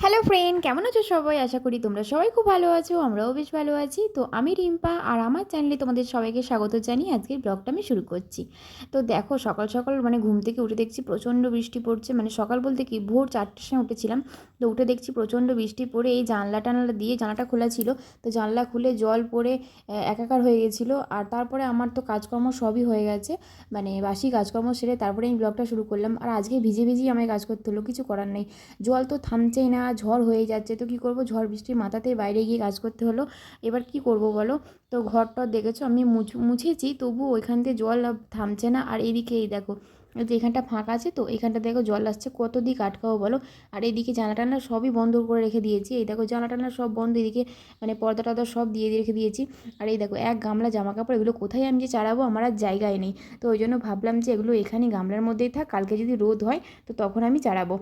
Hello friend কেমন আছো সবাই? আশা করি তোমরা সবাই খুব ভালো আছো, আমরাও বেশ ভালো আছি। তো আমি রিম্পা আর আমার চ্যানেলে তোমাদের সবাইকে স্বাগত জানিয়ে আজকের ব্লগটা আমি শুরু করছি। তো দেখো, সকাল সকাল মানে ঘুম থেকে উঠে দেখছি প্রচণ্ড বৃষ্টি পড়ছে। মানে সকাল বলতে কি, ভোর চারটের সময় উঠেছিলাম, তো উঠে দেখছি প্রচণ্ড বৃষ্টি পড়ে। এই জানলা টানলা দিয়ে জানলাটা খোলা ছিল, তো জানলা খুলে জল পড়ে একাকার হয়ে গেছিল। আর তারপরে আমার তো কাজকর্ম সবই হয়ে গেছে। মানে বাসি কাজকর্ম সেরে তারপরে আমি ব্লগটা শুরু করলাম। আর আজকে ভিজে ভিজেই আমায় কাজ করতে হলো, কিছু করার নেই। জল তো থামছেই না। ঝড় হয়ে যাচ্ছে। তো কী করব? ঝড় বৃষ্টির মাথাতেই বাইরে গিয়ে কাজ করতে হলো। এবার কি করব বলো? তো ঘরটা দেখেছ? আমি মুছ- মুছেছি তবু ওইখান থেকে জল থামছে না। আর এদিকে এই দেখো যে এখানটা ফাঁকা আছে তো, এখানটা দেখো জল আসছে। কত দিক আটকাও বলো? আর এদিকে জানা টানা সবই বন্ধ করে রেখে দিয়েছি। এই দেখো জানা টানা সব বন্ধ, এদিকে মানে পর্দা টর্দা সব দিয়ে দিয়ে রেখে দিয়েছি। আর এই দেখো এক গামলা জামা কাপড় এগুলো কোথায় আমি যে চাড়াবো আমার আর জায়গায় নেই। তো ওই জন্য ভাবলাম যে এগুলো এখানে গামলার মধ্যেই থাক, কালকে যদি রোদ হয় তো তখন আমি চাড়াবো।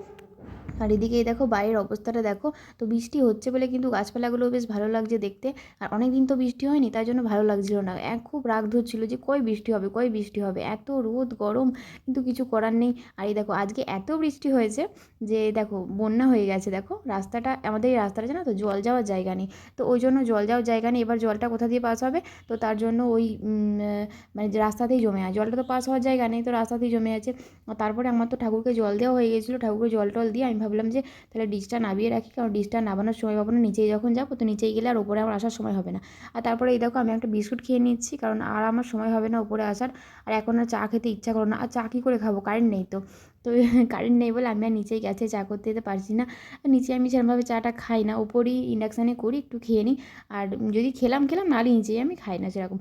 আর এদিকে দেখো বাইরের অবস্থাটা দেখো, তো বৃষ্টি হচ্ছে বলে কিন্তু গাছপালাগুলো বেশ ভালো লাগছে দেখতে। আর অনেক দিন তো বৃষ্টি হয়নি, তাই জন্য ভালো লাগছিল না। এক খুব রাগ ধরছিল যে কই বৃষ্টি হবে, কই বৃষ্টি হবে? এত রোদ, গরম, কিন্তু কিছু করার নেই। আর এই দেখো আজকে এত বৃষ্টি হয়েছে যে দেখো বন্যা হয়ে গেছে দেখো। রাস্তাটা, আমাদের এই রাস্তাটা জানো তো জল যাওয়ার জায়গা নেই। তো ওই জন্য জল যাওয়ার জায়গা নেই, এবার জলটা কোথা দিয়ে পাস হবে? তো তার জন্য ওই মানে রাস্তাতেই জমে আছে, জলটা তো পাস হওয়ার জায়গা নেই, তো রাস্তাতেই জমে আছে। তারপরে আমার তো ঠাকুরকে জল দেওয়া হয়ে গেছিল, ঠাকুরকে জল টল দিয়ে আমি ভাবলাম যে, তাহলে ডিশটা নামিয়ে রাখি, কারণ ডিশটা নামানোর সময় পাবো না নিচেই যখন যাব তো নিচেই গেলে আর ওপরে আমার আসার সময় হবে না। আর তারপরে এই দেখো আমি একটা বিস্কুট খেয়ে নিচ্ছি, কারণ আর আমার সময় হবে না ওপরে আসার, আর এখন আর চা খেতে ইচ্ছা করো না, আর চা কী করে খাব? কারেন্ট নেই তো। তো কারেন্ট নেই বলে আমি আর নিচেই গেছে, চা করতে যেতে পারছি না। আর নিচে আমি সেরকমভাবে চাটা খাই না উপরেই ইন্ডাকশানে করি, একটু খেয়ে নিই। আর যদি খেলাম খেলাম, নাহলে নিচেই আমি খাই না সেরকম।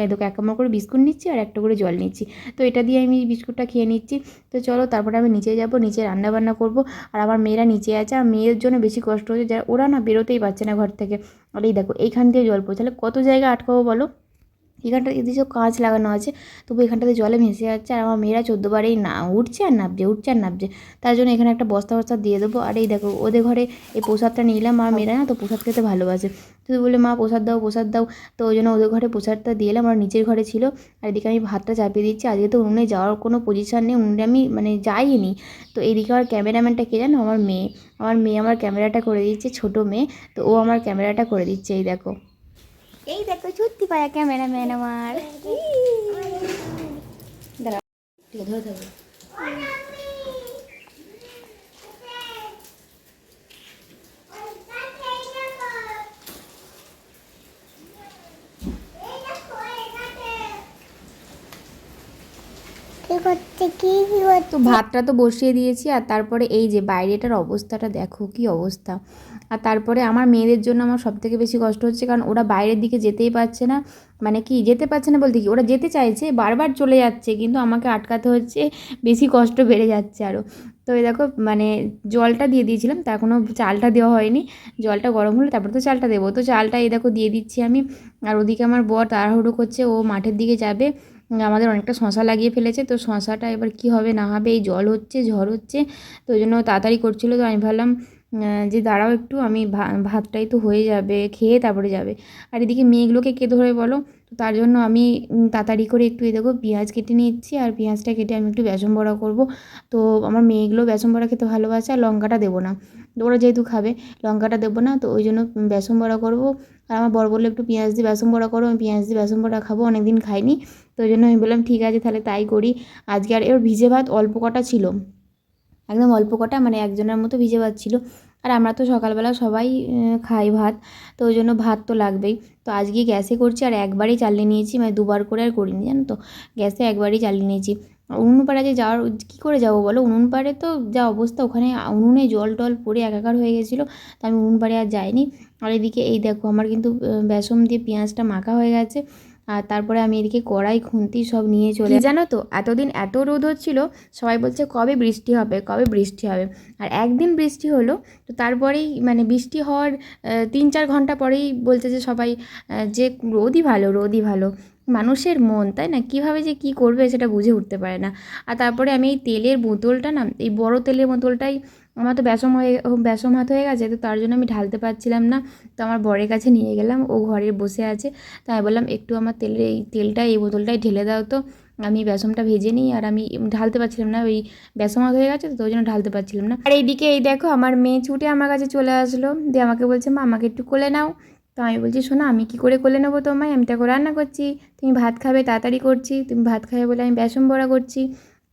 মেদোকে এক কামড় করে বিস্কুট নিচ্ছি আর একটা করে জল নিচ্ছি। তো এটা দিয়ে আমি বিস্কুটটা খেয়ে নিচ্ছি। তো চলো তারপরে আমি নিচে যাব, নিচে রান্না বান্না করব। আর আমার মেয়েরা নিচে আছে আর মেয়ের জন্য বেশি কষ্ট হচ্ছে। যারা, ওরা না বেরোতেই পারছে না ঘর থেকে। আর এই দেখো, এইখান দিয়ে জল পড়ছে। তাহলে কত জায়গা আটকাবো বলো? এখানটা এদিকে সব কাঁচ লাগানো আছে। তবু এখানটাতে জলে ভেসে যাচ্ছে আর আমার মেয়েরা চোদ্দোবারেই না, উঠছে আর নাবছে উঠছে আর নাবছে তার জন্য এখানে একটা বস্তা বস্তা দিয়ে দেবো। আর এই দেখো, ওদের ঘরে এই প্রসাদটা নিলাম। আর মেয়েরা না তো প্রসাদ খেতে ভালোবাসে। তো বলে, মা, প্রসাদ দাও প্রসাদ দাও। তো ওই জন্য ওদের ঘরে প্রসাদটা দিয়ে এলাম আর নিচের ঘরে ছিল। আর এদিকে আমি ভাতটা চাপিয়ে দিচ্ছি। আজকে তো উনুনে যাওয়ার কোনো পজিশান নেই। উনুনে আমি মানে যাইনি। তো এদিকে আমার ক্যামেরাম্যানটা কে জানো? আমার মেয়ে। আমার মেয়ে আমার ক্যামেরাটা করে দিচ্ছে, ছোটো মেয়ে। তো ও আমার ক্যামেরাটা করে দিচ্ছে, এই দেখো। এই দেখো সত্যি পায়া ক্যামেরাম্যান আমার দাঁড়াও ঠিক আছে ধরে থাকবে কি করতে কি কি করতে তো ভাতটা তো বসিয়ে দিয়েছি আর তারপরে এই যে বাইরেটার অবস্থাটা দেখো কি অবস্থা। আর তারপরে আমার মেয়েদের জন্য আমার সব থেকে বেশি কষ্ট হচ্ছে কারণ ওরা বাইরের দিকে যেতেই পারছে না। মানে কি যেতে পারছে না বলতে কি? ওরা যেতে চাইছে, বারবার চলে যাচ্ছে কিন্তু আমাকে আটকাতে হচ্ছে, বেশি কষ্ট বেড়ে যাচ্ছে আরও তো এই দেখো মানে জলটা দিয়ে দিয়েছিলাম, তা এখনও চালটা দেওয়া হয়নি। জলটা গরম হলে তারপর তো চালটা দেবো। তো চালটা এই দেখো দিয়ে দিচ্ছি আমি। আর ওদিকে আমার বর তাড়াহুড়ো করছে, ও মাঠের দিকে যাবে। আমাদের অনেকটা শশা লাগিয়ে ফেলেছে। তো শশাটা এবার কি হবে না হবে, এই জল হচ্ছে, ঝড় হচ্ছে, তো ওই জন্য তাড়াতাড়ি করছিল। তো আমি ভাবলাম যে দাঁড়াও একটু, আমি ভা- ভাতটাই তো হয়ে যাবে, খেয়ে তারপরে যাবে। আর এদিকে মেয়েগুলোকে কে ধরে বলো? তো তার জন্য আমি তাড়াতাড়ি করে একটু এই দেখো পেঁয়াজ কেটে নিচ্ছি, আর পেঁয়াজটা কেটে আমি একটু বেসন বড়া করব। তো আমার মেয়েগুলো বেসন বড়া খেতে ভালোবাসে, আর লঙ্কাটা দেবো না। ওরা যেহেতু খাবে, লঙ্কাটা দেবো না, তো ওই জন্য বেসন বড়া করব। আর আমার বর বলল, একটু পেঁয়াজ দিয়ে বেসন বড়া করো, আমি পেঁয়াজ দিয়ে বেসন বড়া খাব অনেক দিন খাইনি। তো ওই জন্য আমি বললাম, ঠিক আছে, তাহলে তাই করি। আজকে আর এর ভিজে ভাত অল্প কটা ছিল। একদম অল্প কটা মানে একজনের মতো ভিজে ভাত ছিল। আর আমরা তো সকালবেলা সবাই খাই ভাত, তো ওই জন্য ভাত তো লাগবেই। তো আজকে গ্যাসে করছি আর একবারই চালিয়ে নিয়েছি মানে দুবার করে আর করিনি, জানো তো? গ্যাসে একবারই চালিয়ে নিয়েছি। উনুন পাড়ে যে যাওয়ার, কী করে যাব বলো? উনুন পাড়ে তো যা অবস্থা, ওখানে উনুনে জল টল পড়ে একাকার হয়ে গেছিল, তো আমি উনুন পাড়ে আর যাইনি। আর এদিকে এই দেখো, আমার কিন্তু বেসন দিয়ে পেঁয়াজটা মাখা হয়ে গেছে। আর তারপরে আমি এদিকে কড়াই খুন্তি সব নিয়ে চলে জানো তো? এতদিন এত রোদ হচ্ছিল সবাই বলছে কবে বৃষ্টি হবে কবে বৃষ্টি হবে? আর একদিন বৃষ্টি হলো তো তারপরেই মানে বৃষ্টি হওয়ার তিন চার ঘণ্টা পরেই বলছে যে সবাই যে রোদই ভালো রোদই ভালো মানুষের মন তাই না? কীভাবে যে কী করবে সেটা বুঝে উঠতে পারে না। আর তারপরে আমি এই তেলের বোতলটা না এই বড় তেলের বোতলটাই আমার তো বেসম হয়ে, বেসম হাত হয়ে গেছে, তো তার জন্য আমি ঢালতে পারছিলাম না। তো আমার বরের কাছে নিয়ে গেলাম, ও ঘরে বসে আছে। তাই বললাম, একটু আমার তেলের এই তেলটা, এই বোতলটায় ঢেলে দাও তো। আমি বেসনটা ভেজে নিই, আর আমি ঢালতে পারছিলাম না, ওই বেসন হয়ে গেছে, তো ওই জন্য ঢালতে পারছিলাম না। আর এইদিকে এই দেখো, আমার মেয়ে ছুটে আমার কাছে চলে আসলো। দিয়ে আমাকে বলছে, মা, আমাকে একটু কোলে নাও। তো আমি বলছি, শোনো, আমি কী করে কোলে নেব তোমায়? আমি তো রান্না করছি। তুমি ভাত খাবে, তাড়াতাড়ি করছি। তুমি ভাত খাবে বলে আমি বেসন বড়া করছি।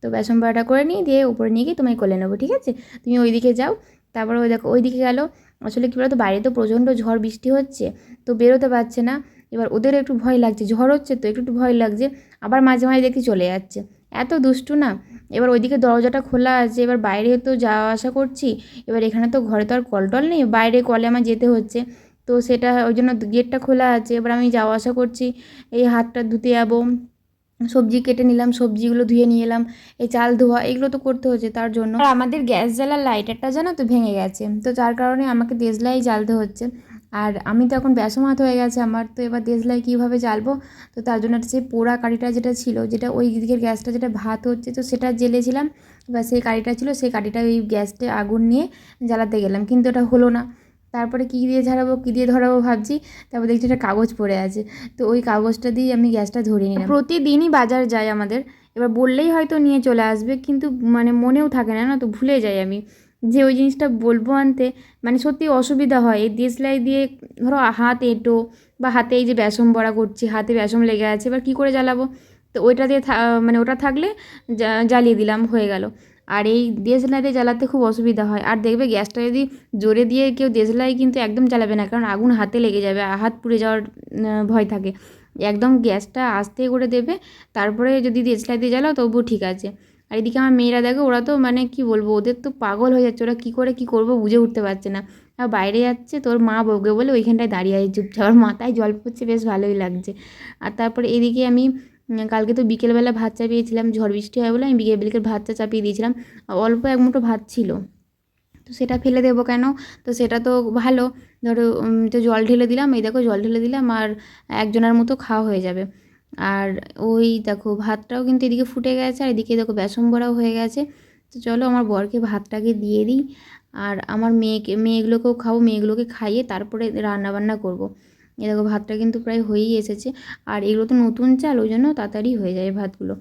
তো বেসন বড়াটা করে নিই দিয়ে উপরে নিয়ে গিয়ে তোমায় কোলে নেব, ঠিক আছে? তুমি ওইদিকে যাও, তারপরে ওই দেখো, ওইদিকে গেলো। আসলে কী বলতো বাইরে তো প্রচণ্ড ঝড়, বৃষ্টি হচ্ছে, তো বেরোতে পারছে না। এবার ওদের একটু ভয় লাগছে, ঝড় হচ্ছে তো একটু একটু ভয় লাগছে, আবার মাঝে মাঝে দেখি চলে যাচ্ছে। এত দুষ্টু না? এবার ওইদিকে দরজাটা খোলা আছে, এবার বাইরে তো যাওয়া আসা করছি, এবার এখানে তো ঘরে তো আর কল টল নেই, বাইরে কলে আমার যেতে হচ্ছে। তো সেটা, ওই জন্য গেটটা খোলা আছে, এবার আমি যাওয়া আসা করছি, এই হাতটা ধুতে যাব। সবজি কেটে নিলাম, সবজিগুলো ধুয়ে নিয়ে এলাম, এই চাল ধোয়া, এগুলো তো করতে হচ্ছে তার জন্য। আর আমাদের গ্যাস জ্বালার লাইটারটা জানো তো ভেঙে গেছে, তো যার কারণে আমাকে দেশলাই জ্বালতে হচ্ছে। আর আমি তো এখন ব্যাসমাত হয়ে গেছে, আমার তো এবার দেশলাই কীভাবে জ্বালবো? তো তার জন্য সেই পোড়া কাঠিটা যেটা ছিল, যেটা ওই দিকের গ্যাসটা যেটা ভাত হচ্ছে, তো সেটা জ্বেলেছিলাম। এবার সেই কাঠিটা ছিল, সেই কাঠিটা ওই গ্যাসটা আগুন নিয়ে জ্বালাতে গেলাম, কিন্তু ওটা হলো না। তারপরে কী দিয়ে ঝাড়াবো, কী দিয়ে ধরাবো ভাবছি, তারপর দেখছি একটা কাগজ পড়ে আছে। তো ওই কাগজটা দিয়ে আমি গ্যাসটা ধরিয়ে নিলাম। প্রতিদিনই বাজার যায় আমাদের, এবার বললেই হয়তো নিয়ে চলে আসবে, কিন্তু মানে মনেও থাকে না না তো ভুলে যাই আমি। যে ওই জিনিসটা বলব আনতে মানে সত্যি অসুবিধা হয়। এই দেশলাই দিয়ে ধরো হাত এঁটো বা হাতে এই যে বেসন বড়া করছি, হাতে বেসন লেগে আছে, এবার কী করে জ্বালাবো? তো ওইটা দিয়ে মানে ওটা থাকলে জ্বালিয়ে দিলাম, হয়ে গেল। আর এই দেশলাই দিয়ে জ্বালাতে খুব অসুবিধা হয়। আর দেখবে গ্যাসটা যদি জোরে দিয়ে কেউ দেশলাই কিন্তু একদম জ্বালাবে না, কারণ আগুন হাতে লেগে যাবে হাত পুড়ে যাওয়ার ভয় থাকে। একদম গ্যাসটা আস্তে করে দেবে, তারপরে যদি দেশলাই দিয়ে জ্বালাও তবুও ঠিক আছে। আর এদিকে আমার মেয়েরা দেখো, ওরা তো মানে কি বলব, ওদের তো পাগল হয়ে যাচ্ছে, ওরা কী করে কী করব বুঝে উঠতে পারছে না। আর বাইরে যাচ্ছে, তোর মা বউকে বলে ওইখানটায় দাঁড়িয়ে আছে, চুপচাপ। মাথায় জল পড়ছে, বেশ ভালোই লাগছে। আর তারপরে এদিকে আমি কালকে তো বিকেলবেলা ভাত চাপিয়েছিলাম, ঝড় বৃষ্টি হয় বলে আমি বিকেল বিকেল ভাতটা চাপিয়ে দিয়েছিলাম। অল্প এক মুঠো ভাত ছিল। তো সেটা ফেলে দেবো কেন? তো সেটা তো ভালো। ধরো তো জল ঢেলে দিলাম, এই দেখো জল ঢেলে দিলাম আর একজনের মতো খাওয়া হয়ে যাবে। আর ওই দেখো ভাতটাও কিন্তু এদিকে ফুটে গেছে আর এদিকে দেখো বেসন বড়াও হয়ে গেছে। তো চলো আমার বরকে ভাতটাকে দিয়ে দিই। আর আমার মেয়েকে, মেয়েগুলোকেও খাব, মেয়েগুলোকে খাইয়ে তারপরে রান্না বান্না করব। এ দেখো ভাতটা কিন্তু প্রায় হয়েই এসেছে। আর এগুলো তো নতুন চাল, ওই জন্য তাড়াতাড়ি হয়ে যায় ভাতগুলো।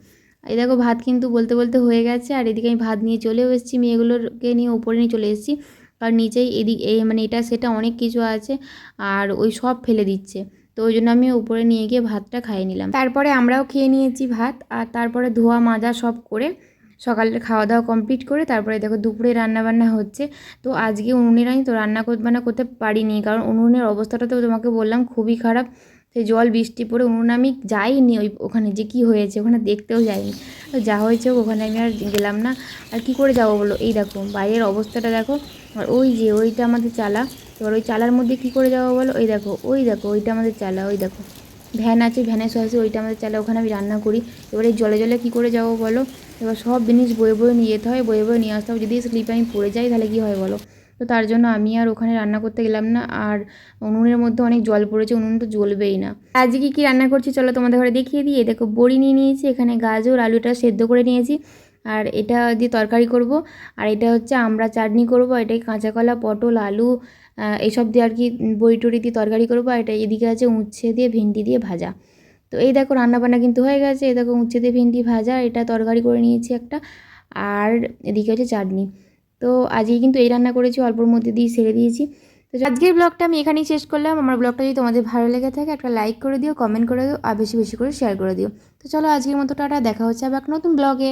এই দেখো ভাত কিন্তু বলতে বলতে হয়ে গেছে, আর এদিকে আমি ভাত নিয়ে চলেও এসেছি, মেয়েগুলোকে নিয়ে উপরে নিয়ে চলে এসেছি। আর নিচেই এদিক এই মানে এটা, সেটা অনেক কিছু আছে, আর ওই সব ফেলে দিচ্ছে। তো ওই জন্য আমি উপরে নিয়ে গিয়ে ভাতটা খাইয়ে নিলাম। তারপরে আমরাও খেয়ে নিয়েছি ভাত, আর তারপরে ধোয়া, মাজা সব করে সকালের খাওয়া দাওয়া কমপ্লিট করে তারপরে দেখো দুপুরে রান্না বান্না হচ্ছে। তো আজকে উনুনের আমি তো রান্না বান্না করতে পারিনি, কারণ উনুনের অবস্থাটা তো তোমাকে বললাম খুবই খারাপ। সেই জল, বৃষ্টি পড়ে উনুন আমি যাইনি ওই ওখানে যে কি হয়েছে ওখানে দেখতেও যাইনি। তো যা হয়েছে ওখানে আমি আর গেলাম না। আর কি করে যাব বলো? এই দেখো বাইরের অবস্থাটা দেখো। আর ওই যে ওইটা আমাদের চালা। এবার ওই চালার মধ্যে কি করে যাব বলো? ওই দেখো ওই দেখো, ওইটা আমাদের চালা, ওই দেখো। ভ্যান আছে, ভ্যানের সহাসে ওইটা আমাদের চালে, ওখানে আমি রান্না করি। এবারে জলে জলে কী করে যাব বলো? এবার সব জিনিস বয়ে বয়ে নিয়ে যেতে হয়, বয়ে বয়ে নিয়ে আসতে হবে। যদি স্লিপে আমি পড়ে যাই তাহলে কী হয় বলো? তো তার জন্য আমি আর ওখানে রান্না করতে গেলাম না। আর উনুনের মধ্যে অনেক জল পড়েছে, উনুন তো জ্বলবেই না। আজকে কী কী রান্না করছি চলো তোমাদের ঘরে দেখিয়ে দিই। দেখো, বড়ি নিয়ে নিয়েছি, এখানে গাজর, আলুটা সেদ্ধ করে নিয়েছি। আর এটা দিয়ে তরকারি করব। আর এটা হচ্ছে আমরা চাটনি করব, এটাই কাঁচা কলা, পটল, আলু এইসব দিয়ে আর কি বড়ি টড়ি দিয়ে তরকারি করব, আর এটা এদিকে আছে উচ্ছে দিয়ে ভেন্ডি দিয়ে ভাজা। তো এই দেখো রান্নাবান্না কিন্তু হয়ে গেছে, এই দেখো উচ্ছে দিয়ে ভেন্ডি ভাজা, এটা তরকারি করে নিয়েছি একটা, আর এদিকে হচ্ছে চাটনি। তো আজকে কিন্তু এই রান্না করেছি, অল্পর মধ্যে দিয়ে সেরে দিয়েছি। তো আজকের ব্লগটা আমি এখানেই শেষ করলাম, আমার ব্লগটা যদি তোমাদের ভালো লেগে থাকে একটা লাইক করে দিও কমেন্ট করে দিও, আর বেশি বেশি করে শেয়ার করে দিও। তো চলো আজকের মতো টাটা, দেখা হচ্ছে আবার নতুন ব্লগে।